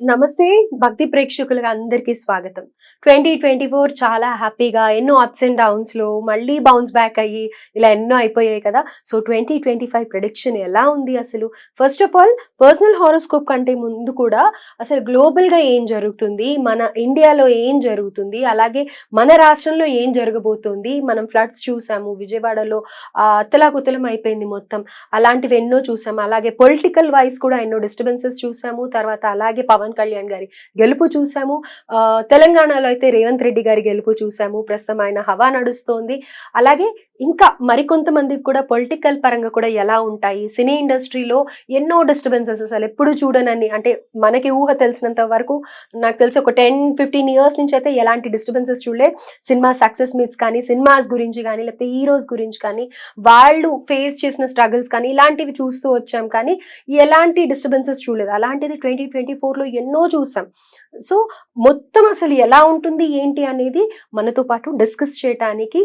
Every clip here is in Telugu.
నమస్తే భక్తి ప్రేక్షకులకు అందరికీ స్వాగతం. ట్వంటీ ట్వంటీ ఫోర్ చాలా హ్యాపీగా ఎన్నో అప్స్ అండ్ డౌన్స్లో మళ్ళీ బౌన్స్ బ్యాక్ అయ్యి ఇలా ఎన్నో అయిపోయాయి కదా. So twenty twenty five prediction ఎలా ఉంది అసలు? First of all personal horoscope కంటే ముందు కూడా అసలు గ్లోబల్గా ఏం జరుగుతుంది? మన ఇండియాలో ఏం జరుగుతుంది? అలాగే మన రాష్ట్రంలో ఏం జరగబోతుంది? మనం ఫ్లడ్స్ చూసాము విజయవాడలో అత్తలాకుతలం అయిపోయింది మొత్తం. అలాంటివి ఎన్నో చూసాము. అలాగే పొలిటికల్ వైజ్ కూడా ఎన్నో డిస్టర్బెన్సెస్ చూసాము. తర్వాత అలాగే పవన్ కళ్యాణ్ గారి గెలుపు చూసాము. తెలంగాణలో అయితే రేవంత్ రెడ్డి గారి గెలుపు చూసాము. ప్రస్తుతం ఆయన హవా నడుస్తోంది. అలాగే ఇంకా మరికొంతమంది కూడా పొలిటికల్ పరంగా కూడా ఎలా ఉంటాయి? సినీ ఇండస్ట్రీలో ఎన్నో డిస్టర్బెన్సెస్ అసలు ఎప్పుడు చూడనని అంటే మనకి ఊహ తెలిసినంత వరకు నాకు తెలిసి ఒక టెన్ ఫిఫ్టీన్ ఇయర్స్ నుంచి అయితే ఎలాంటి డిస్టర్బెన్సెస్ చూడలే. సినిమా సక్సెస్ మీట్స్ కానీ సినిమాస్ గురించి కానీ లేకపోతే హీరోస్ గురించి కానీ వాళ్ళు ఫేస్ చేసిన స్ట్రగుల్స్ కానీ ఇలాంటివి చూస్తూ వచ్చాం. కానీ ఎలాంటి డిస్టర్బెన్సెస్ చూడలేదు. అలాంటిది ట్వంటీ ట్వంటీ ఫోర్లో ఎన్నో చూసాం. సో మొత్తం అసలు ఎలా ఉంటుంది ఏంటి అనేది మనతో పాటు డిస్కస్ చేయడానికి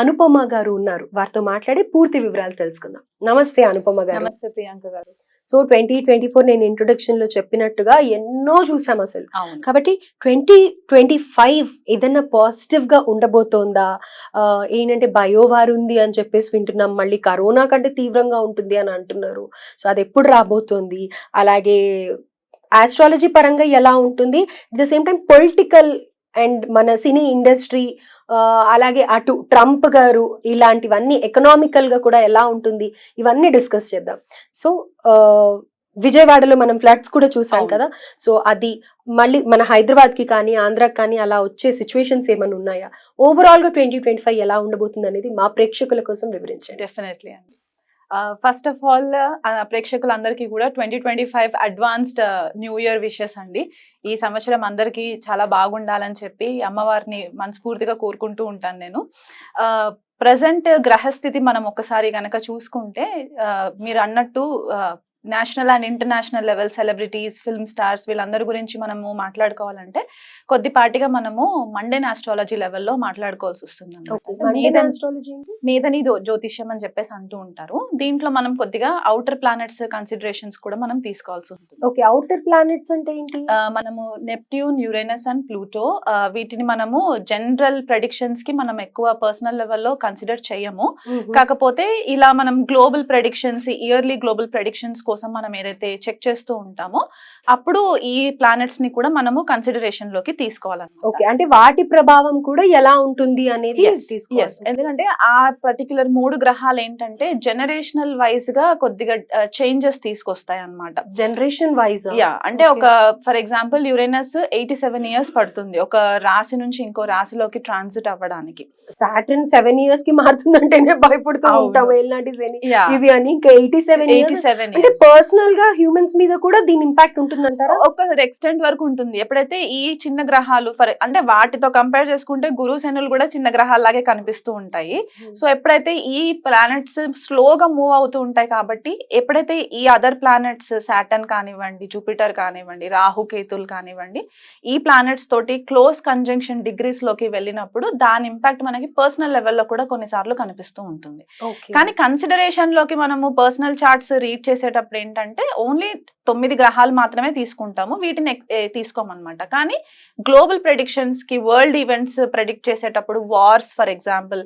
అనుపమ గారు ఉన్నారు. వారితో మాట్లాడి పూర్తి వివరాలు తెలుసుకుందాం. నమస్తే అనుపమ గారు. నమస్తే Priyanka garu. So twenty twenty four నేను ఇంట్రొడక్షన్లో చెప్పినట్టుగా ఎన్నో చూసాం అసలు. కాబట్టి ట్వంటీ ట్వంటీ ఫైవ్ ఏదన్నా పాజిటివ్గా ఉండబోతోందా ఏంటంటే బయోవార్ ఉంది అని చెప్పేసి వింటున్నాం. మళ్ళీ కరోనా కంటే తీవ్రంగా ఉంటుంది అని అంటున్నారు. సో అది ఎప్పుడు రాబోతోంది? అలాగే ఆస్ట్రాలజీ పరంగా ఎలా ఉంటుంది? At the same time political and మన సినీ ఇండస్ట్రీ అలాగే అటు ట్రంప్ గారు ఇలాంటివన్నీ ఎకనామికల్గా కూడా ఎలా ఉంటుంది? ఇవన్నీ డిస్కస్ చేద్దాం. సో విజయవాడలో మనం ఫ్లడ్స్ కూడా చూసాం. కదా? సో అది మళ్ళీ మన హైదరాబాద్కి కానీ ఆంధ్రాకి కానీ అలా వచ్చే సిచ్యువేషన్స్ ఏమైనా ఉన్నాయా? ఓవరాల్గా ట్వంటీ ట్వంటీ ఫైవ్ ఎలా ఉండబోతుంది అనేది మా ప్రేక్షకుల కోసం వివరించండి. డెఫినెట్లీ అండి. ఫస్ట్ ఆఫ్ ఆల్ ప్రేక్షకులందరికీ కూడా twenty twenty five advanced new year wishes అండి. ఈ సంవత్సరం అందరికీ చాలా బాగుండాలని చెప్పి అమ్మవారిని మనస్ఫూర్తిగా కోరుకుంటూ ఉంటాను నేను. ప్రజెంట్ గ్రహస్థితి మనం ఒకసారి గనక చూసుకుంటే ఆ, మీరు అన్నట్టు national and international level celebrities film stars వీళ్ళందరి గురించి మనము మాట్లాడుకోవాలంటే కొద్దిపాటిగా మనము మండేన్ ఆస్ట్రాలజీ లెవెల్లో మాట్లాడుకోవాల్సి వస్తుంది దో- జ్యోతిష్యం అని చెప్పేసి అంటూ ఉంటారు. దీంట్లో మనం కొద్దిగా అవుటర్ ప్లానెట్స్ కన్సిడరేషన్స్ కూడా మనం తీసుకోవాల్సి ఉంటుంది. ఓకే అవుటర్ ప్లానెట్స్ అంటే ఏంటి? మనము నెప్ట్యూన్ యురేనస్ అండ్ ప్లూటో వీటిని మనము జనరల్ ప్రెడిక్షన్స్కి మనం ఎక్కువ పర్సనల్ లెవెల్లో కన్సిడర్ చేయము. కాకపోతే ఇలా మనం global predictions yearly global predictions కోసం మనం ఏదైతే చెక్ చేస్తూ ఉంటామో అప్పుడు ఈ ప్లానెట్స్ని కూడా మనము కన్సిడరేషన్లోకి తీసుకోవాలన్నమాట. ఓకే అంటే వాటి ప్రభావం కూడా ఎలా ఉంటుంది అనేది. తీసుకోవాలి ఎందుకంటే ఆ పర్టికులర్ మూడు గ్రహాలు ఏంటంటే జనరేషనల్ వైజ్గా కొద్దిగా చేంజెస్ తీసుకొస్తాయి అన్నమాట జనరేషన్ వైజ్ యా అంటే. ఒక for example Uranus eighty seven years పడుతుంది. ఒక రాశి నుంచి ఇంకో రాశిలోకి ట్రాన్సిట్ అవ్వడానికి. సాటర్న్ సెవెన్ ఇయర్స్కి మారుతుందంటేనే భయపడుతూ. ఉంటాం. ఇవి అని. ఇంకా ఎయిటీ సెవెన్ ఎయిటీ సెవెన్ అంటే పర్సనల్గా హ్యూమన్స్ మీద కూడా దీని ఇంపాక్ట్ ఉంటుందంటారా? ఒక ఎక్స్టెంట్ వరకు ఉంటుంది. ఎప్పుడైతే ఈ చిన్న గ్రహాలు ఫర్ అంటే వాటితో కంపేర్ చేసుకుంటే గురు శనులు కూడా చిన్న గ్రహాల్లాగే కనిపిస్తూ ఉంటాయి. సో ఎప్పుడైతే ఈ ప్లానెట్స్ స్లోగా మూవ్ అవుతూ ఉంటాయి కాబట్టి ఎప్పుడైతే ఈ అదర్ ప్లానెట్స్ సాటర్న్ కానివ్వండి జూపిటర్ కానివ్వండి రాహు కేతులు కానివ్వండి ఈ ప్లానెట్స్ తోటి క్లోజ్ కంజంక్షన్ డిగ్రీస్లోకి వెళ్ళినప్పుడు దాని ఇంపాక్ట్ మనకి పర్సనల్ లెవెల్లో కూడా కొన్నిసార్లు కనిపిస్తూ ఉంటుంది. కానీ కన్సిడరేషన్లోకి మనము పర్సనల్ చార్ట్స్ రీడ్ చేసేటప్పుడు ఏంటంటే ఓన్లీ తొమ్మిది గ్రహాలు మాత్రమే తీసుకుంటాము వీటిని తీసుకోమన్నమాట. కానీ గ్లోబల్ ప్రెడిక్షన్స్కి వరల్డ్ ఈవెంట్స్ ప్రెడిక్ట్ చేసేటప్పుడు wars for example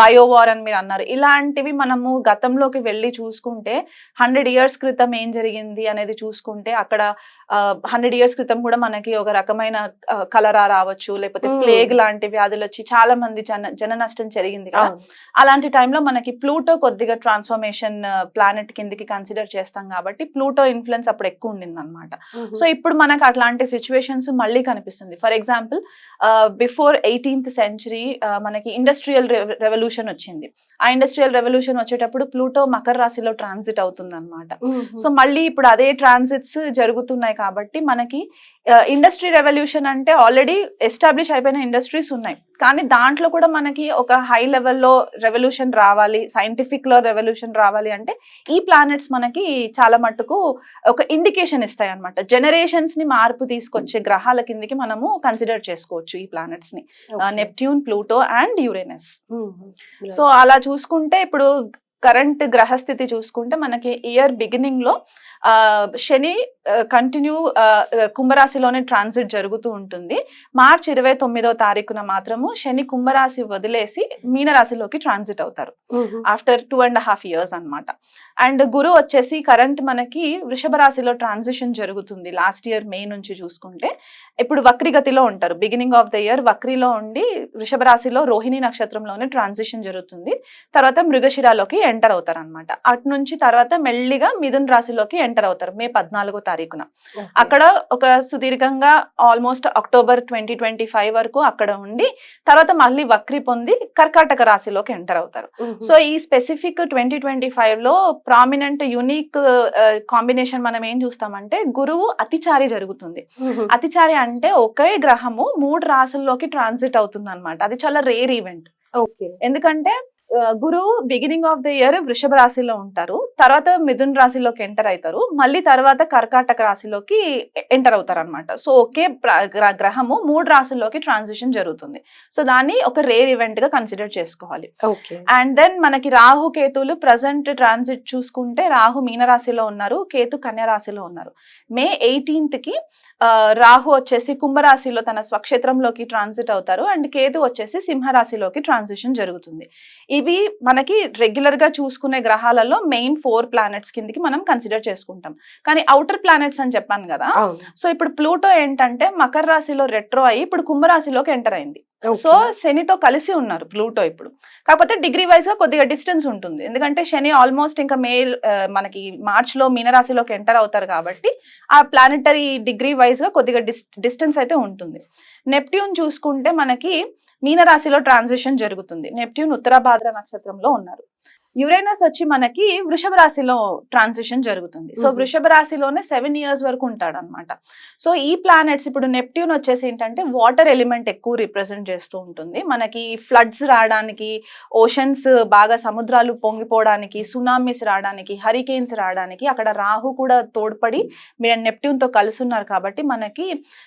bio war అని మీరు అన్నారు. ఇలాంటివి మనము గతంలోకి వెళ్ళి చూసుకుంటే హండ్రెడ్ ఇయర్స్ క్రితం ఏం జరిగింది అనేది చూసుకుంటే అక్కడ హండ్రెడ్ ఇయర్స్ క్రితం కూడా మనకి ఒక రకమైన కలరా రావచ్చు లేకపోతే Hmm. ప్లేగ్ లాంటి వ్యాధులు వచ్చి చాలా మంది జన జన నష్టం జరిగింది కదా. అలాంటి టైంలో మనకి ప్లూటో కొద్దిగా ట్రాన్స్ఫర్మేషన్ ప్లానెట్ కిందికి కన్సిడర్ చేస్తాం కాబట్టి ప్లూటో ఇన్ఫ్లుయెన్స్ అప్పుడు ఎక్కువ ఉండింది అనమాట సో ఇప్పుడు మనకు అట్లాంటి సిచ్యువేషన్స్ మళ్ళీ కనిపిస్తుంది. For example before eighteenth century మనకి ఇండస్ట్రియల్ రెవల్యూషన్ వచ్చింది. ఆ ఇండస్ట్రియల్ రెవల్యూషన్ వచ్చేటప్పుడు ప్లూటో మకర రాశిలో ట్రాన్సిట్ అవుతుంది అనమాట సో మళ్ళీ ఇప్పుడు అదే ట్రాన్సిట్స్ జరుగుతున్నాయి కాబట్టి మనకి ఇండస్ట్రీ రెవల్యూషన్ అంటే ఆల్రెడీ ఎస్టాబ్లిష్ అయిపోయిన ఇండస్ట్రీస్ ఉన్నాయి. కానీ దాంట్లో కూడా మనకి ఒక హై లెవెల్లో రెవల్యూషన్ రావాలి సైంటిఫిక్లో రెవల్యూషన్ రావాలి అంటే ఈ ప్లానెట్స్ మనకి చాలా మట్టుకు ఒక ఇండికేషన్ ఇస్తాయి అనమాట జనరేషన్స్ని మార్పు తీసుకొచ్చే గ్రహాల కిందకి మనము కన్సిడర్ చేసుకోవచ్చు ఈ ప్లానెట్స్ని. Neptune Pluto and Uranus so అలా చూసుకుంటే ఇప్పుడు కరెంట్ గ్రహస్థితి చూసుకుంటే మనకి ఇయర్ బిగినింగ్లో శని కంటిన్యూ కుంభరాశిలోనే ట్రాన్సిట్ జరుగుతూ ఉంటుంది. మార్చ్ ఇరవై తొమ్మిదో తారీఖున మాత్రము శని కుంభరాశి వదిలేసి మీనరాశిలోకి ట్రాన్సిట్ అవుతారు. After two and half years అన్నమాట. అండ్ గురు వచ్చేసి కరెంట్ మనకి వృషభ రాశిలో ట్రాన్సిషన్ జరుగుతుంది లాస్ట్ ఇయర్ మే నుంచి చూసుకుంటే. ఇప్పుడు వక్రిగతిలో ఉంటారు. బిగినింగ్ ఆఫ్ ద ఇయర్ వక్రిలో ఉండి వృషభ రాశిలో రోహిణి నక్షత్రంలోనే ట్రాన్సిషన్ జరుగుతుంది. తర్వాత మృగశిరాలోకి ఎంటర్ అవుతారు అనమాట అటు నుంచి తర్వాత మెల్లిగా మిథున్ రాశిలోకి ఎంటర్ అవుతారు మే పద్నాలుగో తారీఖున. అక్కడ ఒక సుదీర్ఘంగా almost October twenty twenty five వరకు అక్కడ ఉండి తర్వాత మళ్ళీ వక్రి పొంది కర్కాటక రాశిలోకి ఎంటర్ అవుతారు. సో ఈ స్పెసిఫిక్ ట్వంటీ ట్వంటీ ఫైవ్లో ప్రామినెంట్ యునిక్ కాంబినేషన్ మనం ఏం చూస్తామంటే గురువు అతిచారి జరుగుతుంది. అతిచారి అంటే ఒకే గ్రహము మూడు రాశుల్లోకి ట్రాన్సిట్ అవుతుంది అనమాట అది చాలా రేర్ ఈవెంట్. ఓకే. ఎందుకంటే గురువు బిగినింగ్ ఆఫ్ ద ఇయర్ వృషభ రాశిలో ఉంటారు. తర్వాత మిథున్ రాశిలోకి ఎంటర్ అవుతారు. మళ్ళీ తర్వాత కర్కాటక రాశిలోకి ఎంటర్ అవుతారు అనమాట సో ఒకే గ్రహము మూడు రాశుల్లోకి ట్రాన్సిషన్ జరుగుతుంది. సో దాన్ని ఒక రేర్ ఈవెంట్గా కన్సిడర్ చేసుకోవాలి. ఓకే. అండ్ దెన్ మనకి రాహు కేతులు ప్రజెంట్ ట్రాన్సిట్ చూసుకుంటే రాహు మీనరాశిలో ఉన్నారు కేతు కన్య రాశిలో ఉన్నారు. మే ఎయిటీన్త్కి రాహు వచ్చేసి కుంభరాశిలో తన స్వక్షేత్రంలోకి ట్రాన్సిట్ అవుతారు. అండ్ కేతు వచ్చేసి సింహరాశిలోకి ట్రాన్సిషన్ జరుగుతుంది. ఇవి మనకి రెగ్యులర్గా చూసుకునే గ్రహాలలో మెయిన్ ఫోర్ ప్లానెట్స్ కిందకి మనం కన్సిడర్ చేసుకుంటాం. కానీ అవుటర్ ప్లానెట్స్ అని చెప్పాను కదా సో ఇప్పుడు ప్లూటో ఏంటంటే మకర రాశిలో రెట్రో అయ్యి ఇప్పుడు కుంభరాశిలోకి ఎంటర్ అయింది. సో శనితో కలిసి ఉన్నారు ప్లూటో ఇప్పుడు. కాకపోతే డిగ్రీ వైజ్గా కొద్దిగా డిస్టెన్స్ ఉంటుంది. ఎందుకంటే శని ఆల్మోస్ట్ ఇంకా మే మనకి మార్చ్లో మీనరాశిలోకి ఎంటర్ అవుతారు కాబట్టి ఆ ప్లానెటరీ డిగ్రీ వైజ్గా కొద్దిగా డిస్టెన్స్ అయితే ఉంటుంది. నెప్ట్యూన్ చూసుకుంటే మనకి మీనరాశిలో ట్రాన్సిషన్ జరుగుతుంది. నెప్ట్యూన్ ఉత్తరాభాద్ర నక్షత్రంలో ఉన్నారు. యురేనస్ వచ్చి మనకి వృషభ రాశిలో ట్రాన్సిషన్ జరుగుతుంది. సో. వృషభ రాశిలోనే సెవెన్ ఇయర్స్ వరకు ఉంటాడు అనమాట సో ఈ ప్లానెట్స్ ఇప్పుడు నెప్ట్యూన్ వచ్చేసి ఏంటంటే వాటర్ ఎలిమెంట్ ఎక్కువ రిప్రజెంట్ చేస్తూ ఉంటుంది. మనకి ఫ్లడ్స్ రావడానికి ఓషన్స్ బాగా సముద్రాలు పొంగిపోవడానికి సునామీస్ రావడానికి హరికేన్స్ రావడానికి అక్కడ రాహు కూడా తోడ్పడి మీరు నెప్ట్యూన్తో కలిసి ఉన్నారు కాబట్టి మనకి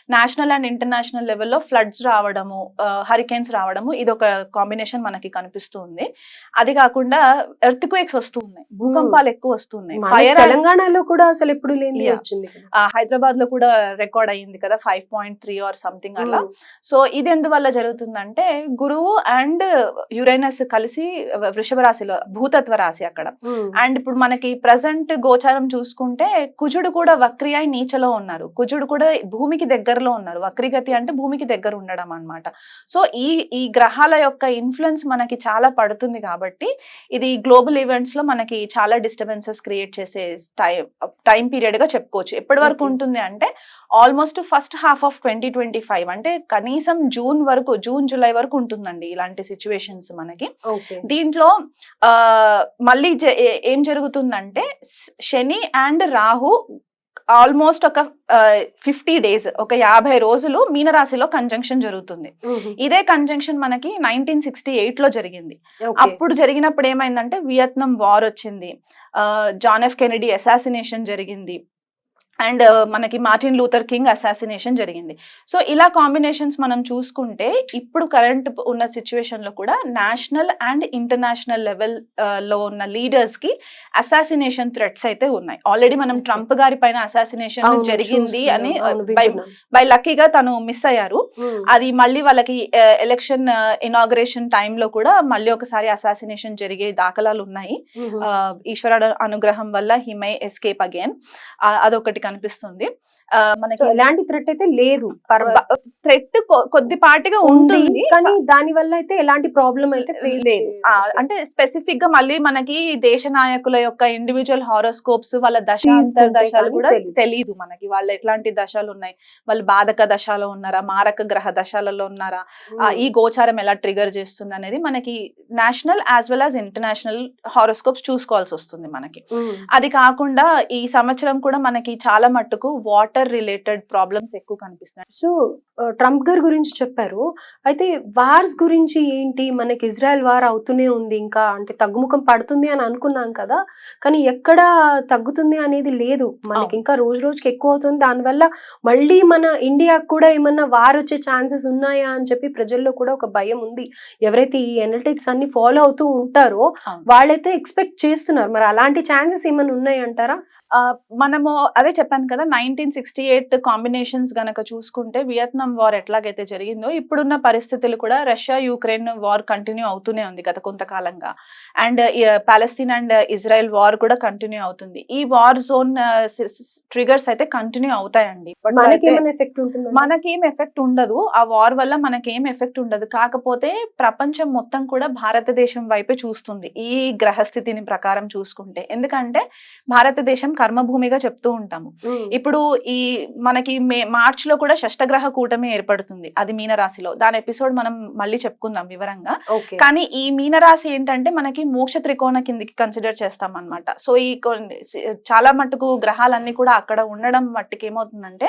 నేషనల్ అండ్ ఇంటర్నేషనల్ లెవెల్లో ఫ్లడ్స్ రావడము హరికేన్స్ రావడము ఇది ఒక కాంబినేషన్ మనకి కనిపిస్తుంది అది కాకుండా ఎర్త్ క్వేక్స్ వస్తూ ఉన్నాయి భూకంపాలు ఎక్కువ వస్తున్నాయి ఫైర్ తెలంగాణలో కూడా అసలు ఎప్పుడు లేని. వచ్చింది. హైదరాబాద్లో కూడా రికార్డ్ అయ్యింది కదా five point three or something అలా. సో ఇది ఎందువల్ల జరుగుతుందంటే గురువు అండ్ యురేనస్ కలిసి వృషభ రాశిలో భూతత్వ రాశి అక్కడ. అండ్ ఇప్పుడు మనకి ప్రజెంట్ గోచారం చూసుకుంటే కుజుడు కూడా వక్రి అయి నీచలో ఉన్నారు కుజుడు కూడా భూమికి దగ్గరలో ఉన్నారు వక్రిగతి అంటే భూమికి దగ్గర ఉండడం అన్నమాట సో ఈ ఈ గ్రహాల యొక్క ఇన్ఫ్లుయెన్స్ మనకి చాలా పడుతుంది కాబట్టి ఇది గ్లోబల్ ఈవెంట్స్లో మనకి చాలా డిస్టర్బెన్సెస్ క్రియేట్ చేసే టైం టైం పీరియడ్గా చెప్పుకోవచ్చు. ఎప్పటి వరకు. ఉంటుంది అంటే almost first half of twenty twenty five అంటే కనీసం జూన్ వరకు జూన్ జూలై వరకు ఉంటుందండి ఇలాంటి సిచ్యువేషన్స్ మనకి. దీంట్లో మళ్ళీ ఏ- జరుగుతుందంటే శని అండ్ రాహు ఆల్మోస్ట్ ఒక ఫిఫ్టీ డేస్ ఒక యాభై రోజులు మీనరాశిలో కంజంక్షన్ జరుగుతుంది. ఇదే కంజంక్షన్ మనకి నైన్టీన్ సిక్స్టీ ఎయిట్లో జరిగింది. అప్పుడు జరిగినప్పుడు ఏమైందంటే వియత్నాం వార్ వచ్చింది జాన్ ఎఫ్ కెనడీ అసాసినేషన్ జరిగింది అండ్ మనకి మార్టిన్ లూథర్ కింగ్ అసాసినేషన్ జరిగింది. సో ఇలా కాంబినేషన్స్ మనం చూసుకుంటే ఇప్పుడు కరెంట్ ఉన్న సిచ్యువేషన్లో కూడా నేషనల్ అండ్ ఇంటర్నేషనల్ లెవెల్లో ఉన్న లీడర్స్కి అసాసినేషన్ థ్రెట్స్ అయితే ఉన్నాయి. ఆల్రెడీ మనం. ట్రంప్ గారి పైన అసాసినేషన్ జరిగింది. అని బై లక్కీగా తను మిస్ అయ్యారు. అది మళ్ళీ వాళ్ళకి ఎలక్షన్ ఇనాగ్రేషన్లో కూడా మళ్ళీ ఒకసారి అసాసినేషన్ జరిగే దాఖలాలు ఉన్నాయి. ఈశ్వర అనుగ్రహం వల్ల హీ మై ఎస్కేప్ అగైన్. అదొకటి కనిపిస్తుంది. మనకి ఎలాంటి థ్రెట్ అయితే లేదు. థ్రెట్ కొద్దిపాటిగా ఉంటుంది కానీ దాని వల్ల అయితే ఎలాంటి ప్రాబ్లం అయితే లేదు. అంటే స్పెసిఫిక్గా మళ్ళీ మనకి దేశ నాయకుల యొక్క ఇండివిజువల్ హారోస్కోప్స్ వాళ్ళ తీసుకుంటే దశలు కూడా. తెలియదు మనకి. వాళ్ళు ఎట్లాంటి దశలు ఉన్నాయి? వాళ్ళు బాధక దశలో ఉన్నారా? మారక గ్రహ దశలలో ఉన్నారా? ఈ గోచారం ఎలా ట్రిగర్ చేస్తుంది అనేది మనకి national as well as international horoscopes చూసుకోవాల్సి వస్తుంది మనకి. ఉమ్. అది కాకుండా ఈ సంవత్సరం కూడా మనకి చాలా మట్టుకు వాటర్ రిలేటెడ్ ప్రాబ్లమ్స్ ఎక్కువ కనిపిస్తున్నాయి. సో ట్రంప్ గారి గురించి చెప్పారు. అయితే వార్స్ గురించి ఏంటి? మనకి ఇజ్రాయెల్ వార్ అవుతూనే ఉంది ఇంకా. అంటే తగ్గుముఖం పడుతుంది అని అనుకున్నాం కదా. కానీ ఎక్కడ తగ్గుతుంది అనేది లేదు. మనకి. ఇంకా రోజు రోజుకి ఎక్కువ అవుతుంది. దానివల్ల మళ్ళీ మన ఇండియాకు కూడా ఏమన్నా వార్ వచ్చే ఛాన్సెస్ ఉన్నాయా అని చెప్పి ప్రజల్లో కూడా ఒక భయం ఉంది. ఎవరైతే ఈ ఎనలిటిక్స్ అన్ని ఫాలో అవుతూ ఉంటారో. వాళ్ళైతే ఎక్స్పెక్ట్ చేస్తున్నారు. మరి అలాంటి ఛాన్సెస్ ఏమైనా ఉన్నాయంటారా? మనము అదే చెప్పాను కదా నైన్టీన్ సిక్స్టీ ఎయిట్ కాంబినేషన్స్ గనక చూసుకుంటే వియత్నాం వార్ ఎట్లాగైతే జరిగిందో ఇప్పుడున్న పరిస్థితులు కూడా రష్యా యుక్రెయిన్ వార్ కంటిన్యూ అవుతూనే ఉంది గత కొంతకాలంగా. And Palestine and Israel war కూడా కంటిన్యూ అవుతుంది. ఈ వార్ జోన్ ట్రిగర్స్ అయితే కంటిన్యూ అవుతాయండి. మనకేం ఎఫెక్ట్ ఉండదు. ఆ వార్ వల్ల మనకేం ఎఫెక్ట్ ఉండదు. కాకపోతే ప్రపంచం మొత్తం కూడా భారతదేశం వైపే చూస్తుంది. ఈ గ్రహస్థితిని ప్రకారం చూసుకుంటే. ఎందుకంటే భారతదేశం కర్మభూమిగా చెప్తూ ఉంటాము. ఇప్పుడు ఈ మనకి మే మార్చ్లో కూడా షష్టగ్రహ కూటమి ఏర్పడుతుంది అది మీనరాశిలో. దాని ఎపిసోడ్ మనం మళ్ళీ చెప్పుకుందాం వివరంగా. కానీ ఈ మీనరాశి ఏంటంటే మనకి మోక్ష త్రికోణ కిందికి కన్సిడర్ చేస్తాం అనమాట సో ఈ చాలా మట్టుకు గ్రహాలన్నీ కూడా అక్కడ ఉండడం మట్టుకు ఏమవుతుందంటే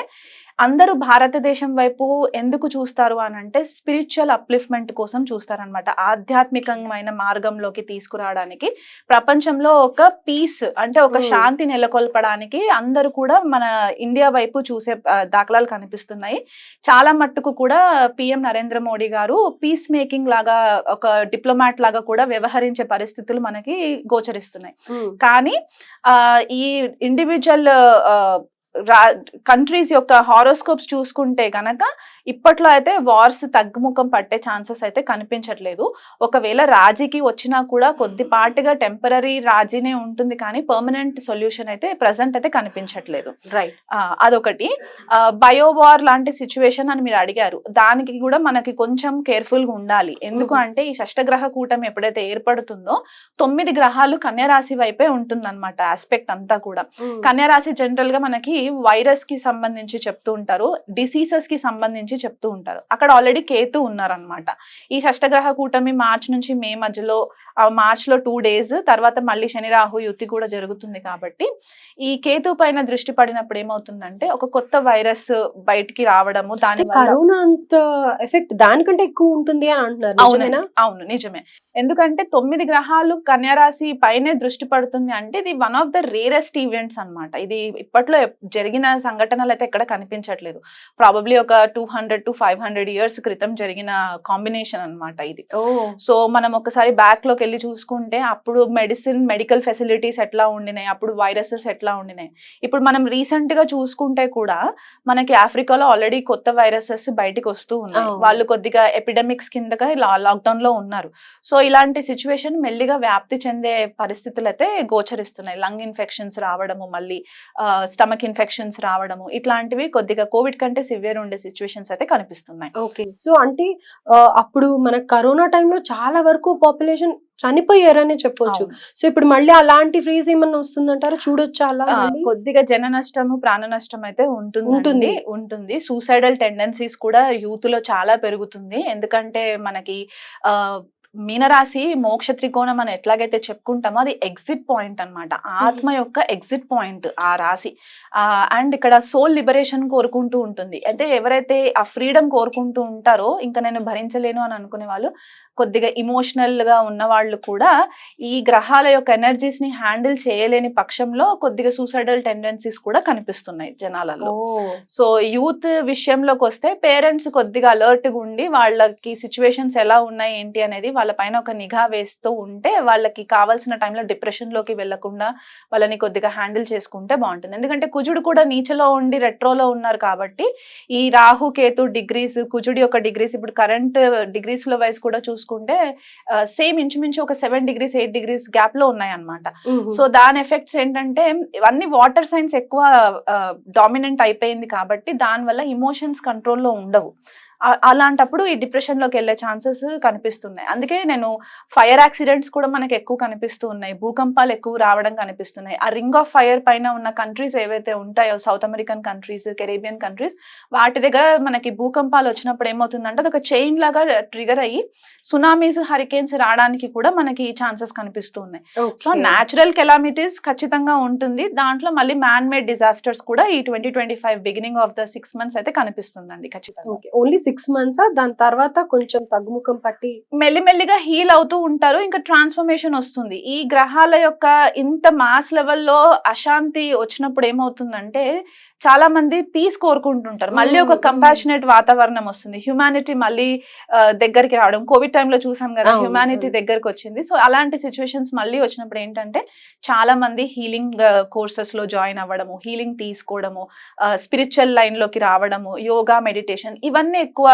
అందరూ భారతదేశం వైపు ఎందుకు చూస్తారు అని అంటే స్పిరిచువల్ అప్లిఫ్ట్మెంట్ కోసం చూస్తారనమాట ఆధ్యాత్మికమైన మార్గంలోకి తీసుకురావడానికి ప్రపంచంలో ఒక పీస్ అంటే ఒక. శాంతి నెలకొల్పడానికి అందరూ కూడా మన ఇండియా వైపు చూసే దాఖలాలు కనిపిస్తున్నాయి. చాలా మట్టుకు కూడా పిఎం నరేంద్ర మోడీ గారు పీస్ మేకింగ్ లాగా ఒక డిప్లొమాట్ లాగా కూడా వ్యవహరించే పరిస్థితులు మనకి గోచరిస్తున్నాయి. కానీ ఆ, ఈ ఇండివిజువల్ కంట్రీస్ యొక్క హారోస్కోప్స్ చూసుకుంటే గనక ఇప్పట్లో అయితే వార్స్ తగ్గుముఖం పట్టే ఛాన్సెస్ అయితే కనిపించట్లేదు. ఒకవేళ రాజీకి వచ్చినా కూడా కొద్దిపాటిగా టెంపరీ రాజీనే ఉంటుంది కానీ పర్మనెంట్ సొల్యూషన్ అయితే ప్రజెంట్ అయితే కనిపించట్లేదు. రైట్ ఆ, అదొకటి. బయోవార్ లాంటి సిచ్యువేషన్ అని మీరు అడిగారు. దానికి కూడా మనకి కొంచెం కేర్ఫుల్గా ఉండాలి. ఎందుకు. అంటే ఈ షష్టగ్రహ కూటమి ఎప్పుడైతే ఏర్పడుతుందో తొమ్మిది గ్రహాలు కన్యరాశి వైపే ఉంటుందన్నమాట ఆస్పెక్ట్ అంతా కూడా. కన్యరాశి జనరల్గా మనకి వైరస్కి సంబంధించి చెప్తూ ఉంటారు డిసీజెస్కి సంబంధించి చెప్తూ ఉంటారు. అక్కడ ఆల్రెడీ కేతు ఉన్నారనమాట ఈ షష్టగ్రహ కూటమి మార్చ్ నుంచి మే మధ్యలో మార్చ్లో టూ డేస్ తర్వాత మళ్ళీ శని రాహు యుతి కూడా జరుగుతుంది కాబట్టి ఈ కేతు పైన దృష్టి పడినప్పుడు ఏమవుతుందంటే ఒక కొత్త వైరస్ బయటికి రావడము దాని కరోనా అంత ఎఫెక్ట్ దానికంటే ఎక్కువ ఉంటుంది అని అంటున్నారు. నిజమేనా? అవును. నిజమే. ఎందుకంటే తొమ్మిది గ్రహాలు కన్యారాశి పైనే దృష్టి పడుతుంది అంటే ఇది one of the rarest events అన్నమాట. ఇది ఇప్పట్లో జరిగిన సంఘటనలు అయితే ఎక్కడ కనిపించట్లేదు. ప్రాబబ్లీ ఒక two hundred to five hundred years క్రితం జరిగిన కాంబినేషన్ అన్నమాట ఇది. సో మనం ఒకసారి బ్యాక్లోకి వెళ్ళి చూసుకుంటే అప్పుడు మెడిసిన్ మెడికల్ ఫెసిలిటీస్ ఎట్లా ఉండినాయి అప్పుడు వైరసెస్ ఎట్లా ఉండినాయి. ఇప్పుడు మనం రీసెంట్గా చూసుకుంటే కూడా మనకి ఆఫ్రికాలో ఆల్రెడీ కొత్త వైరసెస్ బయటికి వస్తూ ఉన్నాయి. వాళ్ళు కొద్దిగా ఎపిడమిక్స్ కిందగా లాక్డౌన్లో ఉన్నారు. సో ఇలాంటి సిచ్యువేషన్ మెల్లిగా వ్యాప్తి చెందే పరిస్థితులు అయితే గోచరిస్తున్నాయి. లంగ్ ఇన్ఫెక్షన్స్ రావడము మళ్ళీ స్టమక్ ఇన్ఫెక్షన్స్ రావడము ఇట్లాంటివి కొద్దిగా కోవిడ్ కంటే సివియర్ ఉండే సిచ్యువేషన్స్ అయితే కనిపిస్తున్నాయి. ఓకే సో అంటే అప్పుడు మన కరోనా టైంలో చాలా వరకు పాపులేషన్ చనిపోయారనే చెప్పొచ్చు. సో ఇప్పుడు మళ్ళీ అలాంటి ఫ్రీజ్ ఏమన్నా వస్తుందంటారా? చూడొచ్చా అలా? కొద్దిగా జన నష్టము ప్రాణ నష్టం అయితే ఉంటుంది ఉంటుంది. ఉంటుంది. సూసైడల్ టెండెన్సీస్ కూడా యూత్లో చాలా పెరుగుతుంది. ఎందుకంటే మనకి ఆ మీనరాశి మోక్ష త్రికోణం అని ఎట్లాగైతే చెప్పుకుంటామో అది ఎగ్జిట్ పాయింట్ అన్నమాట. ఆత్మ యొక్క ఎగ్జిట్ పాయింట్ ఆ రాశి. అండ్ ఇక్కడ సోల్ లిబరేషన్ కోరుకుంటూ ఉంటుంది. అంటే ఎవరైతే ఆ ఫ్రీడమ్ కోరుకుంటూ ఉంటారో ఇంకా నేను భరించలేను అని అనుకునే వాళ్ళు కొద్దిగా ఇమోషనల్గా ఉన్న వాళ్ళు కూడా ఈ గ్రహాల యొక్క ఎనర్జీస్ని హ్యాండిల్ చేయలేని పక్షంలో కొద్దిగా సూసైడల్ టెండెన్సీస్ కూడా కనిపిస్తున్నాయి జనాలలో. సో యూత్ విషయంలోకి వస్తే పేరెంట్స్ కొద్దిగా అలర్ట్గా ఉండి వాళ్ళకి సిచ్యువేషన్స్ ఎలా ఉన్నాయి ఏంటి అనేది వాళ్ళ పైన ఒక నిఘా వేస్తూ ఉంటే వాళ్ళకి కావాల్సిన టైంలో డిప్రెషన్లోకి వెళ్ళకుండా వాళ్ళని కొద్దిగా హ్యాండిల్ చేసుకుంటే బాగుంటుంది. ఎందుకంటే కుజుడు కూడా నీచలో ఉండి రెట్రోలో ఉన్నారు కాబట్టి ఈ రాహు కేతు డిగ్రీస్ కుజుడి యొక్క డిగ్రీస్ ఇప్పుడు కరెంట్ డిగ్రీస్లో వైజ్ కూడా చూసుకుంటే సేమ్ ఇంచుమించు ఒక సెవెన్ డిగ్రీస్ ఎయిట్ డిగ్రీస్ గ్యాప్లో ఉన్నాయి అన్నమాట సో దాని ఎఫెక్ట్స్ ఏంటంటే ఇవన్నీ వాటర్ సైన్స్ ఎక్కువ డామినెంట్ అయిపోయింది కాబట్టి దానివల్ల ఇమోషన్స్ కంట్రోల్లో ఉండవు. అలాంటప్పుడు ఈ డిప్రెషన్లోకి వెళ్ళే ఛాన్సెస్ కనిపిస్తున్నాయి. అందుకే నేను ఫైర్ యాక్సిడెంట్స్ కూడా మనకి ఎక్కువ కనిపిస్తూ ఉన్నాయి భూకంపాలు ఎక్కువ రావడం కనిపిస్తున్నాయి. ఆ రింగ్ ఆఫ్ ఫైర్ పైన ఉన్న కంట్రీస్ ఏవైతే ఉంటాయో South American countries Caribbean countries వాటి దగ్గర మనకి భూకంపాలు వచ్చినప్పుడు ఏమవుతుందంటే అది ఒక చైన్ లాగా ట్రిగర్ అయ్యి సునామీస్ హరికేన్స్ రావడానికి కూడా మనకి ఛాన్సెస్ కనిపిస్తూ ఉన్నాయి సో న్యాచురల్ కెలామిటీస్ ఖచ్చితంగా ఉంటుంది. దాంట్లో మళ్ళీ మ్యాన్ మేడ్ డిజాస్టర్స్ కూడా ఈ twenty twenty five beginning of the six months అయితే కనిపిస్తుందండి ఖచ్చితంగా. ఓన్లీ సిక్స్ మంత్స్ దాని తర్వాత కొంచెం తగ్గుముఖం పట్టి మెల్లిమెల్లిగా హీల్ అవుతూ ఉంటారు. ఇంకా ట్రాన్స్ఫర్మేషన్ వస్తుంది. ఈ గ్రహాల యొక్క ఇంత మాస్ లెవెల్లో అశాంతి వచ్చినప్పుడు ఏమవుతుందంటే చాలా మంది పీస్ కోరుకుంటుంటారు. మళ్ళీ ఒక కంపాషనేట్ వాతావరణం వస్తుంది. హ్యుమానిటీ మళ్ళీ దగ్గరికి రావడం. కోవిడ్ టైంలో చూసాం కదా హ్యుమానిటీ. దగ్గరికి వచ్చింది. సో అలాంటి సిచ్యువేషన్స్ మళ్ళీ వచ్చినప్పుడు ఏంటంటే చాలా మంది హీలింగ్ కోర్సెస్లో జాయిన్ అవ్వడము హీలింగ్ తీసుకోవడము స్పిరిచువల్ లైన్లోకి రావడము యోగా మెడిటేషన్ ఇవన్నీ ఎక్కువ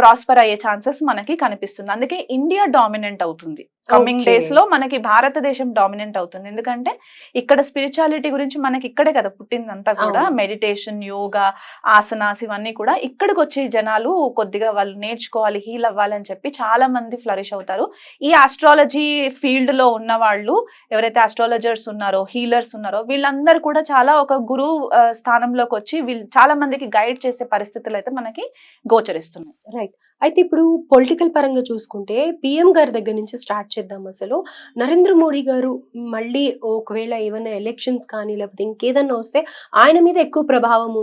ప్రాస్పర్ అయ్యే ఛాన్సెస్ మనకి కనిపిస్తుంది. అందుకే ఇండియా డామినెంట్ అవుతుంది. కమింగ్. డేస్లో మనకి భారతదేశం డామినెంట్ అవుతుంది. ఎందుకంటే ఇక్కడ స్పిరిచువాలిటీ గురించి మనకి ఇక్కడే కదా పుట్టిందంతా కూడా. మెడిటేషన్ యోగా ఆసనాస్ ఇవన్నీ కూడా ఇక్కడికి వచ్చి జనాలు కొద్దిగా వాళ్ళు నేర్చుకోవాలి హీల్ అవ్వాలి అని చెప్పి చాలా మంది ఫ్లరిష్ అవుతారు. ఈ ఆస్ట్రాలజీ ఫీల్డ్లో ఉన్న వాళ్ళు ఎవరైతే ఆస్ట్రాలజర్స్ ఉన్నారో హీలర్స్ ఉన్నారో వీళ్ళందరూ కూడా చాలా ఒక గురువు స్థానంలోకి వచ్చి వీళ్ళు చాలా మందికి గైడ్ చేసే పరిస్థితులు అయితే మనకి గోచరిస్తున్నాయి. రైట్ అయితే ఇప్పుడు పొలిటికల్ పరంగా చూసుకుంటే పిఎం గారి దగ్గర నుంచి స్టార్ట్ చేద్దాం అసలు. నరేంద్ర మోడీ గారు మళ్ళీ ఒకవేళ ఏమైనా ఎలక్షన్స్ కానీ లేకపోతే ఇంకేదన్నా వస్తే ఆయన మీద ఎక్కువ ప్రభావం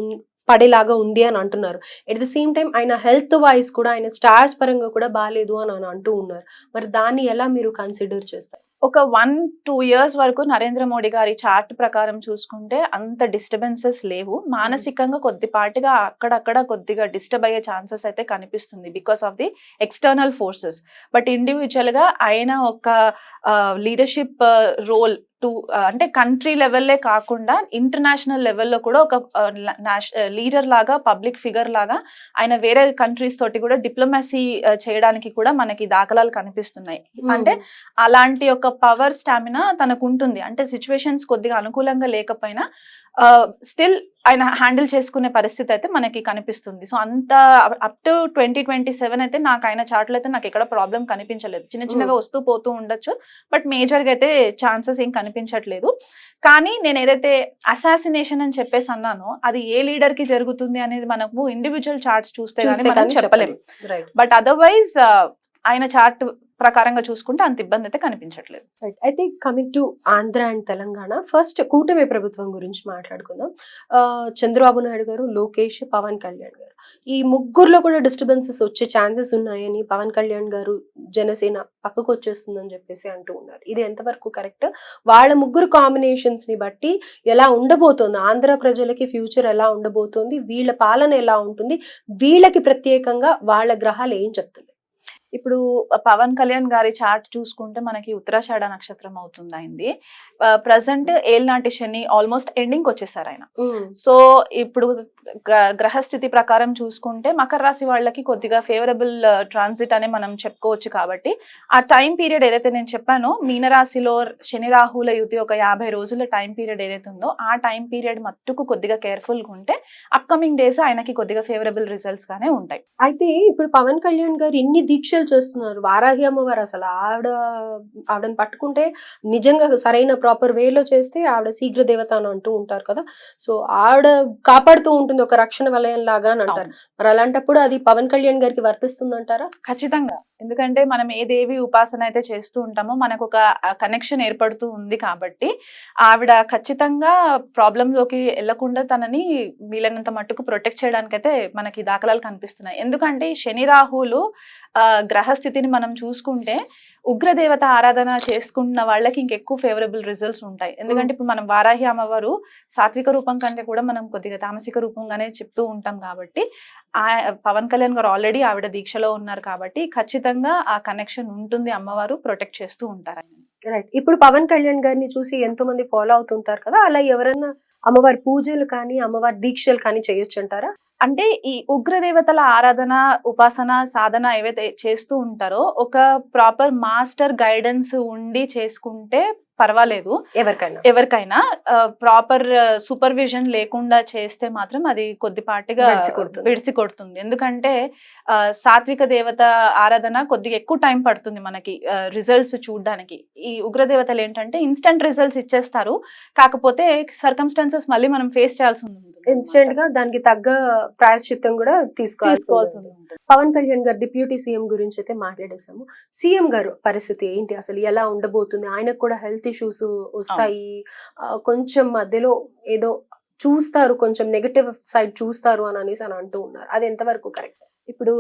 పడేలాగా ఉంది అని అంటున్నారు. ఎట్ ద సేమ్ టైం ఆయన హెల్త్ వైజ్ కూడా ఆయన స్టార్స్ పరంగా కూడా బాగాలేదు అని అంటూ ఉన్నారు. మరి దాన్ని ఎలా మీరు కన్సిడర్ చేస్తారు? ఒక వన్ టూ ఇయర్స్ వరకు నరేంద్ర మోడీ గారి చార్ట్ ప్రకారం చూసుకుంటే అంత డిస్టర్బెన్సెస్ లేవు. మానసికంగా కొద్దిపాటిగా అక్కడక్కడ కొద్దిగా డిస్టర్బ్ అయ్యే ఛాన్సెస్ అయితే కనిపిస్తుంది because of the external forces but ఇండివిజువల్గా ఆయన ఒక లీడర్షిప్ రోల్ టు అంటే కంట్రీ లెవెల్లే కాకుండా ఇంటర్నేషనల్ లెవెల్లో కూడా ఒక లీడర్ లాగా పబ్లిక్ ఫిగర్ లాగా ఆయన వేరే కంట్రీస్ తోటి కూడా డిప్లొమసీ చేయడానికి కూడా మనకి దాఖలాలు కనిపిస్తున్నాయి. అంటే అలాంటి ఒక పవర్ స్టామినా తనకు ఉంటుంది అంటే సిచ్యువేషన్స్ కొద్దిగా అనుకూలంగా లేకపోయినా స్టిల్ ఆయన హ్యాండిల్ చేసుకునే పరిస్థితి అయితే మనకి కనిపిస్తుంది. సో అంత up to twenty twenty seven అయితే నాకు ఆయన చాట్లో అయితే నాకు ఎక్కడ ప్రాబ్లం కనిపించలేదు. చిన్న చిన్నగా Mm. వస్తూ పోతూ ఉండొచ్చు బట్ మేజర్గా అయితే ఛాన్సెస్ ఏం కనిపించట్లేదు. కానీ నేను ఏదైతే అసాసినేషన్ అని చెప్పేసి అన్నానో అది ఏ లీడర్కి జరుగుతుంది అనేది మనము ఇండివిజువల్ చార్ట్స్ చూస్తే కానీ మనం కానీ చెప్పలేం. రైట్ బట్ అదర్వైజ్ ఆయన చార్ట్ ప్రకారంగా చూసుకుంటే అంత ఇబ్బంది అయితే కనిపించట్లేదు. రైట్ అయితే coming to Andhra and Telangana first కూటమి ప్రభుత్వం గురించి మాట్లాడుకుందాం. చంద్రబాబు నాయుడు గారు లోకేష్ పవన్ కళ్యాణ్ గారు. ఈ ముగ్గురులో కూడా డిస్టర్బెన్సెస్ వచ్చే ఛాన్సెస్ ఉన్నాయని పవన్ కళ్యాణ్ గారు జనసేన పక్కకు వచ్చేస్తుందని చెప్పేసి అంటూ ఉన్నారు. ఇది ఎంతవరకు కరెక్ట్ వాళ్ళ ముగ్గురు కాంబినేషన్స్ని బట్టి ఎలా ఉండబోతోంది? ఆంధ్ర ప్రజలకి ఫ్యూచర్ ఎలా ఉండబోతోంది? వీళ్ళ పాలన ఎలా ఉంటుంది? వీళ్ళకి ప్రత్యేకంగా వాళ్ళ గ్రహాలు ఏం చెప్తున్నాయి? ఇప్పుడు పవన్ కళ్యాణ్ గారి చార్ట్ చూసుకుంటే మనకి ఉత్తరాషాఢ నక్షత్రం అవుతుంది అయింది ప్రజెంట్ ఏల్నాటి శని ఆల్మోస్ట్ ఎండింగ్ వచ్చేసారు ఆయన. సో ఇప్పుడు గ్ర- గ్రహస్థితి ప్రకారం చూసుకుంటే మకర రాశి వాళ్ళకి కొద్దిగా ఫేవరబుల్ ట్రాన్సిట్ అని మనం చెప్పుకోవచ్చు కాబట్టి ఆ టైం పీరియడ్ ఏదైతే నేను చెప్పానో మీనరాశిలో శని రాహుల యుతి ఒక యాభై రోజుల టైం పీరియడ్ ఏదైతే ఉందో ఆ టైం పీరియడ్ మట్టుకు కొద్దిగా కేర్ఫుల్గా ఉంటే అప్కమింగ్ డేస్ ఆయనకి కొద్దిగా ఫేవరబుల్ రిజల్ట్స్ గానే ఉంటాయి. అయితే ఇప్పుడు పవన్ కళ్యాణ్ గారు ఇన్ని దీక్షలు చేస్తున్నారు. వారాహి అమ్మవారు అసలు ఆవిడ ఆవిడని పట్టుకుంటే నిజంగా సరైన ప్రాపర్ వేలో చేస్తే ఆవిడ శీఘ్ర దేవత అని అంటూ ఉంటారు కదా. సో ఆవిడ కాపాడుతూ ఉంటుంది ఒక రక్షణ వలయం లాగా అని అంటారు. మరి అలాంటప్పుడు అది పవన్ కళ్యాణ్ గారికి వర్తిస్తుంది అంటారా ఖచ్చితంగా. ఎందుకంటే మనం ఏ దేవి ఉపాసన అయితే చేస్తూ ఉంటామో మనకు ఒక కనెక్షన్ ఏర్పడుతూ ఉంది కాబట్టి ఆవిడ ఖచ్చితంగా ప్రాబ్లంలోకి వెళ్ళకుండా తనని వీలైనంత మట్టుకు ప్రొటెక్ట్ చేయడానికైతే మనకి దాఖలాలు కనిపిస్తున్నాయి. ఎందుకంటే శని రాహులు గ్రహస్థితిని మనం చూసుకుంటే ఉగ్రదేవత ఆరాధన చేసుకున్న వాళ్ళకి ఇంకెక్కువ ఫేవరబుల్ రిజల్ట్స్ ఉంటాయి. ఎందుకంటే ఇప్పుడు మనం వారాహి అమ్మవారు సాత్విక రూపం కంటే కూడా మనం కొద్దిగా తామసిక రూపంగానే చెప్తూ ఉంటాం కాబట్టి ఆ పవన్ కళ్యాణ్ గారు ఆల్రెడీ ఆవిడ దీక్షలో ఉన్నారు కాబట్టి ఖచ్చితంగా ఆ కనెక్షన్ ఉంటుంది అమ్మవారు ప్రొటెక్ట్ చేస్తూ ఉంటారు. రైట్ ఇప్పుడు పవన్ కళ్యాణ్ గారిని చూసి ఎంతో మంది ఫాలో అవుతుంటారు కదా అలా ఎవరన్నా అమ్మవారి పూజలు కానీ అమ్మవారి దీక్షలు కానీ చేయొచ్చు అంటారా అంటే ఈ ఉగ్రదేవతల ఆరాధన ఉపాసన సాధన ఏవైతే చేస్తూ ఉంటారో ఒక ప్రాపర్ మాస్టర్ గైడెన్స్ ఉండి చేసుకుంటే పర్వాలేదు. ఎవరికైనా. ఎవరికైనా ప్రాపర్ సూపర్విజన్ లేకుండా చేస్తే మాత్రం అది కొద్దిపాటిగా. విడిసి కొడుతుంది ఎందుకంటే సాత్విక దేవత ఆరాధన కొద్దిగా ఎక్కువ టైం పడుతుంది మనకి రిజల్ట్స్ చూడడానికి. ఈ ఉగ్రదేవతలు ఏంటంటే ఇన్స్టెంట్ రిజల్ట్స్ ఇచ్చేస్తారు. కాకపోతే సర్కమ్స్టాన్సెస్ మళ్ళీ మనం ఫేస్ చేయాల్సి ఉంటుంది ఇన్స్టెంట్గా దానికి తగ్గ ప్రాయశ్చిత్తం కూడా తీసుకోవాల్సి. ఉంటుంది. పవన్ కళ్యాణ్ గారు డిప్యూటీ సీఎం గురించి అయితే మాట్లాడేశాము. సీఎం గారు పరిస్థితి ఏంటి? అసలు ఎలా ఉండబోతుంది? ఆయనకు కూడా హెల్త్ ఇష్యూస్ వస్తాయి. కొంచెం మధ్యలో ఏదో చూస్తారు కొంచెం నెగటివ్ సైడ్ చూస్తారు అని అనేసి అని అంటూ ఉన్నారు. అది ఎంతవరకు కరెక్ట్? ఇప్పుడు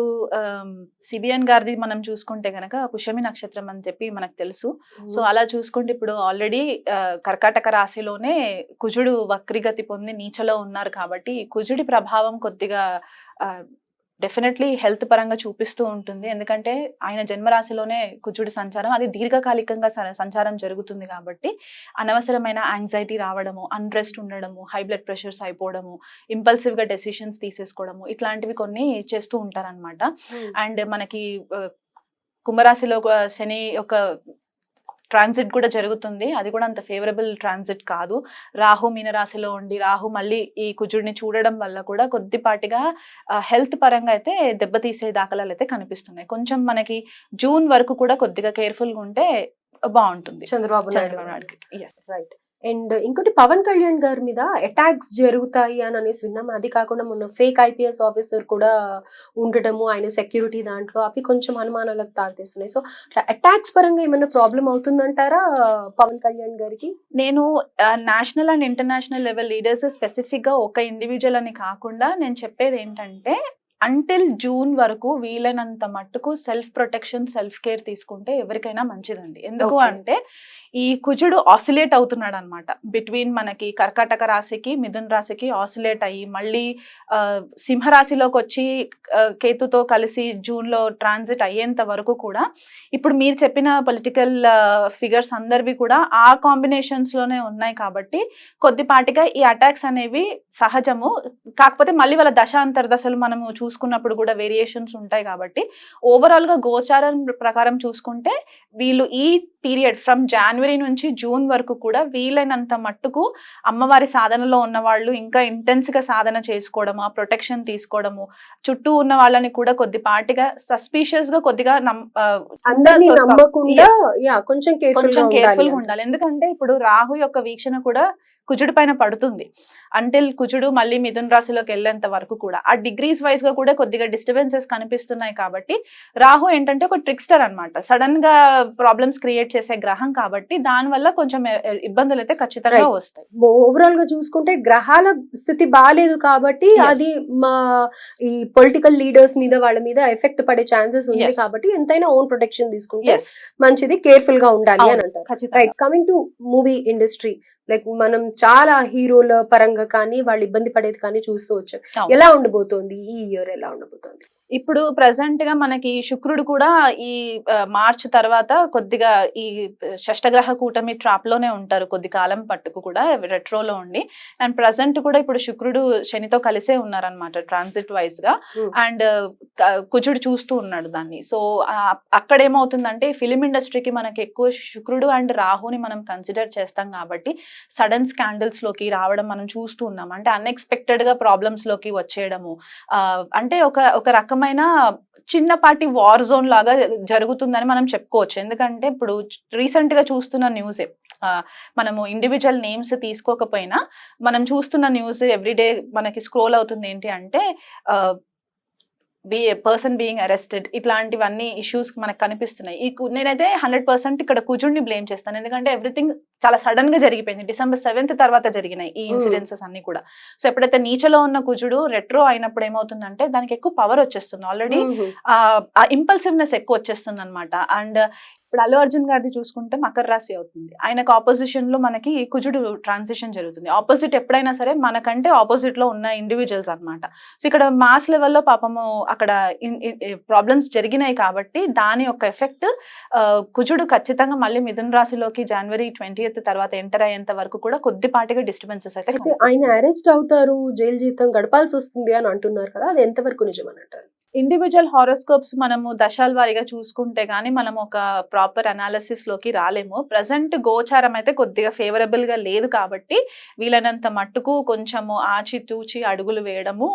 సిబిఎన్ గారిది మనం చూసుకుంటే గనక పుష్యమి నక్షత్రం అని చెప్పి మనకు తెలుసు. సో అలా చూసుకుంటే ఇప్పుడు ఆల్రెడీ కర్కాటక రాశిలోనే కుజుడు వక్రిగతి పొంది నీచలో ఉన్నారు కాబట్టి కుజుడి ప్రభావం కొద్దిగా డెఫినెట్లీ హెల్త్ పరంగా చూపిస్తూ ఉంటుంది. ఎందుకంటే ఆయన జన్మరాశిలోనే కుజుడి సంచారం అది దీర్ఘకాలికంగా సంచారం జరుగుతుంది కాబట్టి అనవసరమైన యాంగ్జైటీ రావడము అన్రెస్ట్ ఉండడము హై బ్లడ్ ప్రెషర్స్ అయిపోవడము ఇంపల్సివ్గా డెసిషన్స్ తీసేసుకోవడము ఇట్లాంటివి కొన్ని చేస్తూ ఉంటారన్నమాట. అండ్ మనకి ఆ, కుంభరాశిలో శని యొక్క ట్రాన్సిట్ కూడా జరుగుతుంది. అది కూడా అంత ఫేవరబుల్ ట్రాన్సిట్ కాదు. రాహు మీనరాశిలో ఉండి రాహు మళ్ళీ ఈ కుజుడిని చూడడం వల్ల కూడా కొద్దిపాటిగా హెల్త్ పరంగా అయితే దెబ్బతీసే దాఖలాలు అయితే కనిపిస్తున్నాయి. కొంచెం మనకి జూన్ వరకు కూడా కొద్దిగా కేర్ఫుల్గా ఉంటే బాగుంటుంది. చంద్రబాబు నాయుడు. రైట్ అండ్ ఇంకోటి పవన్ కళ్యాణ్ గారి మీద అటాక్స్ జరుగుతాయి అని అనేసి విన్నాం. అది కాకుండా మొన్న ఫేక్ ఐపీఎస్ ఆఫీసర్ కూడా ఉండటము ఆయన సెక్యూరిటీ దాంట్లో అవి కొంచెం అనుమానాలకు తాగుతీస్తున్నాయి సో అటాక్స్ పరంగా ఏమైనా ప్రాబ్లం అవుతుందంటారా పవన్ కళ్యాణ్ గారికి? నేను national and international level leaders స్పెసిఫిక్గా ఒక ఇండివిజువల్ అని కాకుండా నేను చెప్పేది ఏంటంటే అంటిల్ జూన్ వరకు వీలైనంత మట్టుకు సెల్ఫ్ ప్రొటెక్షన్ సెల్ఫ్ కేర్ తీసుకుంటే ఎవరికైనా మంచిదండి. ఎందుకు. అంటే ఈ కుజుడు ఆసిలేట్ అవుతున్నాడు అనమాట బిట్వీన్ మనకి కర్కాటక రాశికి మిథున్ రాశికి ఆసిలేట్ అయ్యి మళ్ళీ సింహరాశిలోకి వచ్చి కేతుతో కలిసి జూన్లో ట్రాన్సిట్ అయ్యేంత వరకు కూడా ఇప్పుడు మీరు చెప్పిన పొలిటికల్ ఫిగర్స్ అందరివి కూడా ఆ కాంబినేషన్స్లోనే ఉన్నాయి కాబట్టి కొద్దిపాటిగా ఈ అటాక్స్ అనేవి సహజము. కాకపోతే మళ్ళీ వాళ్ళ దశ అంతర్దశలు మనము చూసుకున్నప్పుడు కూడా వేరియేషన్స్ ఉంటాయి కాబట్టి ఓవరాల్గా గోచారం ప్రకారం చూసుకుంటే వీళ్ళు ఈ పీరియడ్ ఫ్రమ్ జనవరి నుంచి జూన్ వరకు కూడా వీలైనంత మట్టుకు అమ్మవారి సాధనలో ఉన్న వాళ్ళు ఇంకా ఇంటెన్స్గా సాధన చేసుకోవడము ఆ ప్రొటెక్షన్ తీసుకోవడము చుట్టూ ఉన్న వాళ్ళని కూడా కొద్దిపాటిగా సస్పీషియస్గా కొద్దిగా కొంచెం కేర్ఫుల్ కొంచెం కేర్ఫుల్గా ఉండాలి. ఎందుకంటే ఇప్పుడు రాహు యొక్క వీక్షణ కూడా కుజుడి పైన పడుతుంది. అంటిల్ కుజుడు మళ్ళీ మిథున్ రాశిలోకి వెళ్ళేంత వరకు కూడా. ఆ డిగ్రీస్ వైజ్గా కూడా కొద్దిగా డిస్టర్బెన్సెస్ కనిపిస్తున్నాయి కాబట్టి రాహు ఏంటంటే ఒక ట్రిక్స్టర్ అన్నమాట. సడన్గా ప్రాబ్లమ్స్ క్రియేట్ చేసే గ్రహం కాబట్టి దాని వల్ల కొంచెం ఇబ్బందులు అయితే ఖచ్చితంగా. వస్తాయి. ఓవరాల్గా చూసుకుంటే గ్రహాల స్థితి బాగాలేదు కాబట్టి. అది మా ఈ పొలిటికల్ లీడర్స్ మీద వాళ్ళ మీద ఎఫెక్ట్ పడే ఛాన్సెస్ ఉంది. కాబట్టి ఎంతైనా ఓన్ ప్రొటెక్షన్ తీసుకుంటే మంచిది కేర్ఫుల్గా ఉండాలి అని అంటారు. Right coming to movie industry like మనం చాలా హీరోల పరంగా కానీ వాళ్ళు ఇబ్బంది పడేది కానీ చూస్తూ వచ్చాం. ఎలా ఉండబోతోంది ఈ ఇయర్ ఎలా ఉండబోతోంది ఇప్పుడు ప్రజెంట్గా మనకి శుక్రుడు కూడా ఈ మార్చ్ తర్వాత కొద్దిగా ఈ షష్టగ్రహ కూటమి ట్రాప్లోనే ఉంటారు. కొద్ది కాలం పట్టుకు కూడా రెట్రోలో ఉండి. అండ్ ప్రజెంట్ కూడా ఇప్పుడు శుక్రుడు శనితో కలిసే ఉన్నారనమాట ట్రాన్సిట్ వైజ్గా. Hmm. అండ్ కుజుడు చూస్తూ ఉన్నాడు దాన్ని. సో అక్కడ ఏమవుతుందంటే ఫిలిం ఇండస్ట్రీకి మనకి ఎక్కువ శుక్రుడు అండ్ రాహుని మనం కన్సిడర్ చేస్తాం కాబట్టి సడన్ స్కాండల్స్లోకి రావడం మనం చూస్తూ ఉన్నాం. అంటే అన్ఎక్స్పెక్టెడ్గా ప్రాబ్లమ్స్లోకి వచ్చేయడము. అంటే ఒక ఒక రకమైన చిన్నపాటి వార్ జోన్ లాగా జరుగుతుందని మనం చెప్పుకోవచ్చు. ఎందుకంటే ఇప్పుడు రీసెంట్గా చూస్తున్న న్యూసే మనము ఇండివిజువల్ నేమ్స్ తీసుకోకపోయినా మనం చూస్తున్న న్యూస్ ఎవ్రీడే మనకి స్క్రోల్ అవుతుంది ఏంటి అంటే బీ పర్సన్ బీయింగ్ అరెస్టెడ్ ఇట్లాంటివన్నీ ఇష్యూస్ మనకు కనిపిస్తున్నాయి. ఈ నేనైతే హండ్రెడ్ పర్సెంట్ ఇక్కడ కుజుడిని బ్లేమ్ చేస్తాను. ఎందుకంటే ఎవ్రీథింగ్ చాలా సడన్గా జరిగిపోయింది. డిసెంబర్ సెవెంత్ తర్వాత జరిగినాయి ఈ Hmm. ఇన్సిడెన్సెస్ అన్ని కూడా. సో ఎప్పుడైతే నీచలో ఉన్న కుజుడు రెట్రో అయినప్పుడు ఏమవుతుందంటే దానికి ఎక్కువ పవర్ వచ్చేస్తుంది. ఆల్రెడీ ఆ ఇంపల్సివ్నెస్ ఎక్కువ వచ్చేస్తుంది అనమాట అండ్ ఇప్పుడు అల్లు అర్జున్ గారిది చూసుకుంటే మకర రాశి అవుతుంది. ఆయనకు ఆపోజిషన్లో మనకి కుజుడు ట్రాన్సిషన్ జరుగుతుంది. ఆపోజిట్ ఎప్పుడైనా సరే మనకంటే ఆపోజిట్లో ఉన్న ఇండివిజువల్స్ అన్నమాట. సో ఇక్కడ మాస్ లెవెల్లో పాపము అక్కడ ప్రాబ్లమ్స్ జరిగినాయి కాబట్టి దాని యొక్క ఎఫెక్ట్ కుజుడు ఖచ్చితంగా మళ్ళీ మిథున రాశిలోకి జనవరి ట్వంటీ తర్వాత ఎంటర్ అయ్యేంత వరకు కూడా కొద్దిపాటిగా డిస్టర్బెన్సెస్ అయితే అయితే ఆయన అరెస్ట్ అవుతారు జైలు జీవితం గడపాల్సి వస్తుంది అని అంటున్నారు కదా అది ఎంతవరకు నిజం అని అంటారు? ఇండివిజువల్ హారోస్కోప్స్ మనము దశాల వారీగా చూసుకుంటే గానీ మనం ఒక ప్రాపర్ అనాలిసిస్లోకి రాలేము ప్రజెంట్ గోచారం అయితే కొద్దిగా ఫేవరబుల్గా లేదు కాబట్టి వీలైనంత మట్టుకు కొంచెము ఆచితూచి అడుగులు వేయడము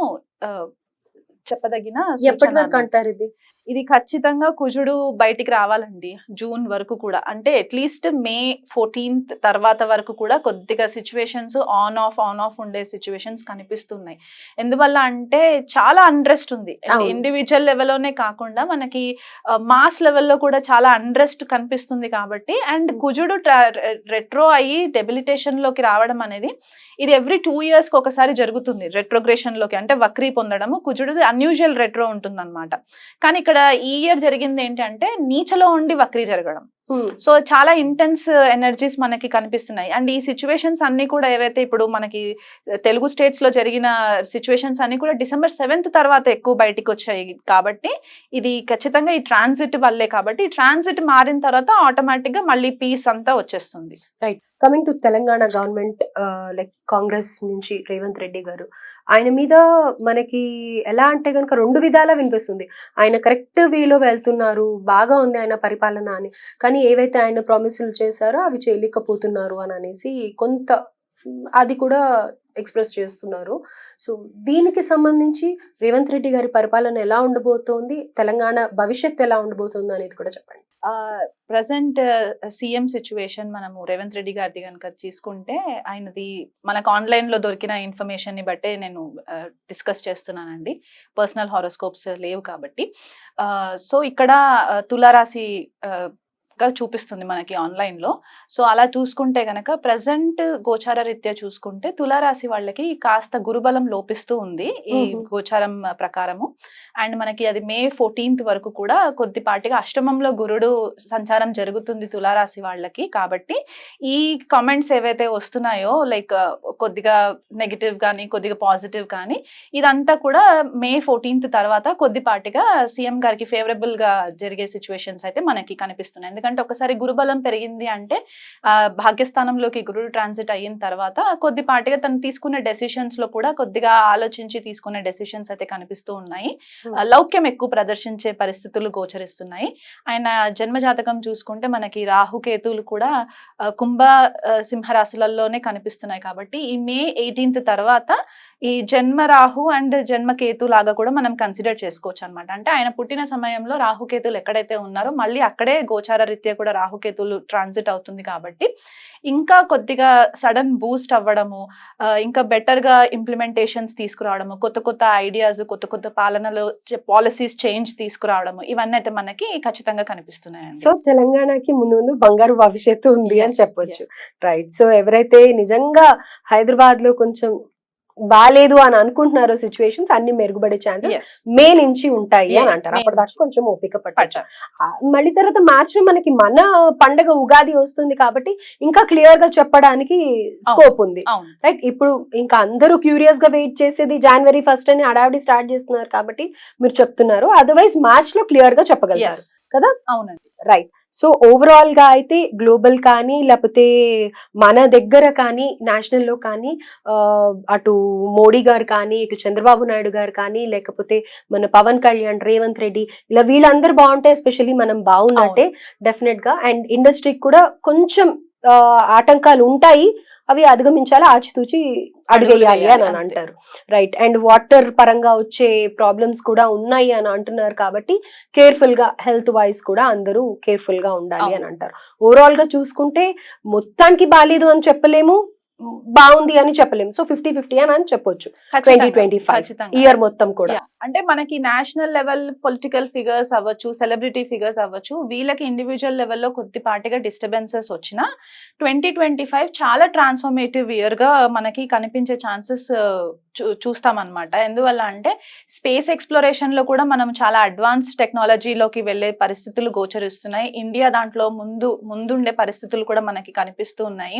చెప్పదగిన ఎప్పటి వరకు. అంటారు ఇది ఇది ఖచ్చితంగా కుజుడు బయటికి రావాలండి జూన్ వరకు కూడా. అంటే అట్లీస్ట్ మే ఫోర్టీన్త్ తర్వాత వరకు కూడా కొద్దిగా situations on off on off ఉండే సిచ్యువేషన్స్ కనిపిస్తున్నాయి. ఎందువల్ల అంటే చాలా అన్రెస్ట్ ఉంది. ఇండివిజువల్ లెవెల్లోనే కాకుండా మనకి మాస్ లెవెల్లో కూడా చాలా అన్రెస్ట్ కనిపిస్తుంది కాబట్టి అండ్. కుజుడు రెట్రో అయ్యి డెబిలిటేషన్లోకి రావడం అనేది ఇది ఎవ్రీ టూ ఇయర్స్కి ఒకసారి జరుగుతుంది రెట్రోగ్రేషన్లోకి. అంటే వక్రీ పొందడము కుజుడు అన్యూజువల్ రెట్రో ఉంటుంది కానీ ఇక్కడ ఈ ఇయర్ జరిగింది ఏంటంటే నీచలో ఉండి వక్రీ జరగడం. సో చాలా ఇంటెన్స్ ఎనర్జీస్ మనకి కనిపిస్తున్నాయి. అండ్ ఈ సిచ్యువేషన్స్ అన్ని కూడా ఏవైతే ఇప్పుడు మనకి తెలుగు స్టేట్స్లో జరిగిన సిచ్యువేషన్స్ అన్ని కూడా డిసెంబర్ సెవెంత్ తర్వాత ఎక్కువ బయటికి వచ్చాయి కాబట్టి ఇది ఖచ్చితంగా ఈ ట్రాన్సిట్ వల్లే కాబట్టి ఈ ట్రాన్సిట్ మారిన తర్వాత ఆటోమేటిక్గా మళ్ళీ పీస్ అంతా వచ్చేస్తుంది. Coming to Telangana government like Congress నుంచి రేవంత్ రెడ్డి గారు ఆయన మీద మనకి ఎలా అంటే కనుక రెండు విధాలా వినిపిస్తుంది. ఆయన కరెక్ట్ వేలో వెళ్తున్నారు బాగా ఉంది ఆయన పరిపాలన అని. కానీ ఏవైతే ఆయన ప్రామిసులు చేశారో అవి చేయలేకపోతున్నారు అని అనేసి కొంత అది కూడా ఎక్స్ప్రెస్ చేస్తున్నారు. సో దీనికి సంబంధించి రేవంత్ రెడ్డి గారి పరిపాలన ఎలా ఉండబోతోంది తెలంగాణ భవిష్యత్ ఎలా ఉండబోతోంది అనేది కూడా చెప్పండి. ప్రజెంట్ సీఎం సిచ్యువేషన్ మనము రేవంత్ రెడ్డి గారిది కనుక తీసుకుంటే ఆయనది మనకు ఆన్లైన్లో దొరికిన ఇన్ఫర్మేషన్ని బట్టే నేను డిస్కస్ చేస్తున్నానండి. పర్సనల్ హారోస్కోప్స్ లేవు కాబట్టి. సో ఇక్కడ తులారాశి ఆ, గా చూపిస్తుంది మనకి ఆన్లైన్లో సో అలా చూసుకుంటే గనక ప్రజెంట్ గోచార రీత్యా చూసుకుంటే తులారాశి వాళ్ళకి కాస్త గురుబలం లోపిస్తూ ఉంది ఈ. గోచారం ప్రకారము. అండ్ మనకి అది మే ఫోర్టీన్త్ వరకు కూడా కొద్దిపాటిగా అష్టమంలో గురుడు సంచారం జరుగుతుంది తులారాశి వాళ్ళకి. కాబట్టి ఈ కామెంట్స్ ఏవైతే వస్తున్నాయో లైక్ కొద్దిగా నెగిటివ్ కానీ కొద్దిగా పాజిటివ్ కానీ ఇదంతా కూడా మే ఫోర్టీన్త్ తర్వాత కొద్దిపాటిగా సీఎం గారికి ఫేవరబుల్గా జరిగే సిచ్యువేషన్స్ అయితే మనకి కనిపిస్తున్నాయి. ఎందుకంటే ఒకసారి గురుబలం పెరిగింది అంటే ఆ, భాగ్యస్థానంలోకి గురుడు ట్రాన్సిట్ అయిన తర్వాత కొద్దిపాటిగా తను తీసుకునే డెసిషన్స్లో కూడా కొద్దిగా ఆలోచించి తీసుకునే డెసిషన్స్ అయితే కనిపిస్తూ ఉన్నాయి. లౌక్యం ఎక్కువ ప్రదర్శించే పరిస్థితులు గోచరిస్తున్నాయి. ఆయన జన్మ జాతకం చూసుకుంటే మనకి రాహుకేతువులు కూడా కుంభ ఆ, సింహ రాశులలోనే కనిపిస్తున్నాయి కాబట్టి ఈ మే ఎయిటీన్త్ తర్వాత ఈ జన్మ రాహు అండ్ జన్మ కేతు లాగా కూడా మనం కన్సిడర్ చేసుకోవచ్చు అనమాట అంటే ఆయన పుట్టిన సమయంలో రాహుకేతులు ఎక్కడైతే ఉన్నారో మళ్ళీ అక్కడే గోచార రీత్యా కూడా రాహుకేతులు ట్రాన్సిట్ అవుతుంది కాబట్టి ఇంకా కొద్దిగా సడన్ బూస్ట్ అవ్వడము ఇంకా బెటర్గా ఇంప్లిమెంటేషన్స్ తీసుకురావడము కొత్త కొత్త ఐడియాస్ కొత్త కొత్త పాలనలో పాలసీస్ చేంజ్ తీసుకురావడము ఇవన్నీ అయితే మనకి ఖచ్చితంగా కనిపిస్తున్నాయండి. సో తెలంగాణకి ముందు ముందు బంగారు భవిష్యత్తు ఉంది అని చెప్పొచ్చు. రైట్ సో ఎవరైతే నిజంగా హైదరాబాద్లో కొంచెం బాలేదు అని అనుకుంటున్నారో సిచ్యువేషన్స్ అన్ని మెరుగుపడే ఛాన్సెస్. మే నుంచి ఉంటాయి అని అంటారు అప్పటిదాకా. కొంచెం ఓపిక పట్టచ్చు పట్ట. మళ్ళీ తర్వాత మార్చ్ మనకి మన పండగ ఉగాది వస్తుంది కాబట్టి ఇంకా క్లియర్గా చెప్పడానికి స్కోప్ ఉంది రైట్ ఇప్పుడు ఇంకా అందరూ క్యూరియస్గా వెయిట్ చేసేది జనవరి ఫస్ట్ అని అడావిడి స్టార్ట్ చేస్తున్నారు కాబట్టి మీరు చెప్తున్నారు అదర్వైజ్ మార్చ్లో క్లియర్గా చెప్పగలుగుతారు. కదా? అవునండి రైట్ సో ఓవరాల్గా అయితే గ్లోబల్ కానీ లేకపోతే మన దగ్గర కానీ నేషనల్లో కానీ అటు మోడీ గారు కానీ ఇటు చంద్రబాబు నాయుడు గారు కానీ లేకపోతే మన పవన్ కళ్యాణ్ రేవంత్ రెడ్డి ఇలా వీళ్ళందరూ బాగుంటే ఎస్పెషల్లీ మనం బాగున్నట్టే డెఫినెట్గా. అండ్ ఇండస్ట్రీకి కూడా కొంచెం ఆటంకాలు ఉంటాయి. అవి అధిగమించాలి ఆచితూచి అడుగేయాలి అని అని. అంటారు రైట్ అండ్ వాటర్ పరంగా వచ్చే ప్రాబ్లమ్స్ కూడా ఉన్నాయి అని అంటున్నారు కాబట్టి కేర్ఫుల్గా హెల్త్ వైజ్ కూడా అందరూ కేర్ఫుల్గా ఉండాలి అని. అంటారు ఓవరాల్గా చూసుకుంటే మొత్తానికి బాగాలేదు అని చెప్పలేము బాగుంది అని చెప్పలేము సో ఫిఫ్టీ ఫిఫ్టీ అని అని చెప్పొచ్చు ట్వంటీ. Twenty five. ఇయర్ మొత్తం కూడా. అంటే మనకి నేషనల్ లెవెల్ పొలిటికల్ ఫిగర్స్ అవ్వచ్చు సెలబ్రిటీ ఫిగర్స్ అవ్వచ్చు వీళ్ళకి ఇండివిజువల్ లెవెల్లో కొద్దిపాటిగా డిస్టర్బెన్సెస్ వచ్చినా ట్వంటీ ట్వంటీ ఫైవ్ చాలా ట్రాన్స్ఫర్మేటివ్ ఇయర్గా మనకి కనిపించే ఛాన్సెస్ చూస్తామన్నమాట ఎందువల్ల అంటే స్పేస్ ఎక్స్ప్లోరేషన్లో కూడా మనం చాలా అడ్వాన్స్ టెక్నాలజీలోకి వెళ్ళే పరిస్థితులు గోచరిస్తున్నాయి ఇండియా దాంట్లో ముందు ముందుండే పరిస్థితులు కూడా మనకి కనిపిస్తూ ఉన్నాయి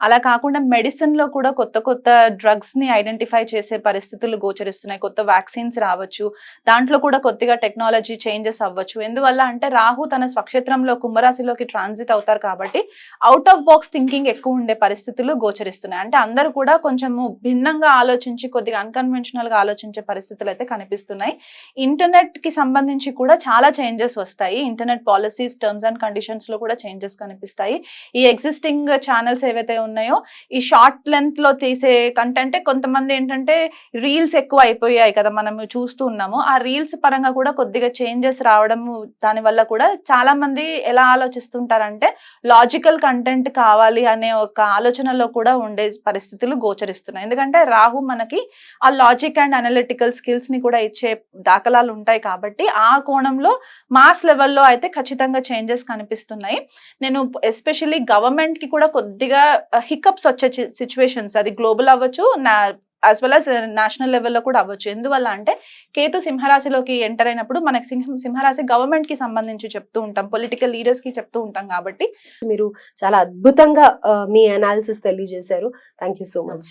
అలా కాకుండా మెడిసిన్లో కూడా కొత్త కొత్త డ్రగ్స్ని ఐడెంటిఫై చేసే పరిస్థితులు గోచరిస్తున్నాయి. కొత్త వ్యాక్సిన్స్ రావచ్చు. దాంట్లో కూడా కొద్దిగా టెక్నాలజీ చేంజెస్ అవ్వచ్చు. ఎందువల్ల అంటే రాహు తన స్వక్షేత్రంలో కుంభరాశిలోకి ట్రాన్సిట్ అవుతారు కాబట్టి అవుట్ ఆఫ్ బాక్స్ థింకింగ్ ఎక్కువ ఉండే పరిస్థితులు గోచరిస్తున్నాయి. అంటే అందరూ కూడా కొంచెము భిన్నంగా ఆలోచించి కొద్దిగా అన్కన్వెన్షనల్గా ఆలోచించే పరిస్థితులు అయితే కనిపిస్తున్నాయి. ఇంటర్నెట్కి సంబంధించి కూడా చాలా చేంజెస్ వస్తాయి. ఇంటర్నెట్ పాలసీస్ టర్మ్స్ అండ్ కండిషన్స్లో కూడా చేంజెస్ కనిపిస్తాయి. ఈ ఎగ్జిస్టింగ్ ఛానల్స్ ఏవైతే ఉన్నాయో ఈ షార్ట్ లెంత్లో తీసే కంటెంట్ కొంతమంది ఏంటంటే రీల్స్ ఎక్కువ అయిపోయాయి కదా మనం చూస్తూ ఉన్నాము. ఆ రీల్స్ పరంగా కూడా కొద్దిగా చేంజెస్ రావడం దాని వల్ల కూడా చాలా మంది ఎలా ఆలోచిస్తుంటారంటే లాజికల్ కంటెంట్ కావాలి అనే ఒక ఆలోచనలో కూడా ఉండే పరిస్థితులు గోచరిస్తున్నాయి. ఎందుకంటే రాహు మనకి ఆ లాజిక్ అండ్ అనలిటికల్ స్కిల్స్ని కూడా ఇచ్చే దాఖలాలు ఉంటాయి కాబట్టి ఆ కోణంలో మాస్ లెవెల్లో అయితే ఖచ్చితంగా చేంజెస్ కనిపిస్తున్నాయి. నేను ఎస్పెషల్లీ గవర్నమెంట్కి కూడా కొద్దిగా హికప్స్ వచ్చే సిచ్యువేషన్స్ అది గ్లోబల్ అవ్వచ్చు నా యాజ్ వెల్ as నేషనల్ లెవెల్లో కూడా అవ్వచ్చు. ఎందువల్ల అంటే కేతు సింహరాశిలోకి ఎంటర్ అయినప్పుడు మనకి సింహ సింహరాశి గవర్నమెంట్కి సంబంధించి చెప్తూ ఉంటాం పొలిటికల్ లీడర్స్కి చెప్తూ ఉంటాం కాబట్టి. మీరు చాలా అద్భుతంగా ఆ, మీ అనాలిసిస్ తెలియజేశారు. Thank you so much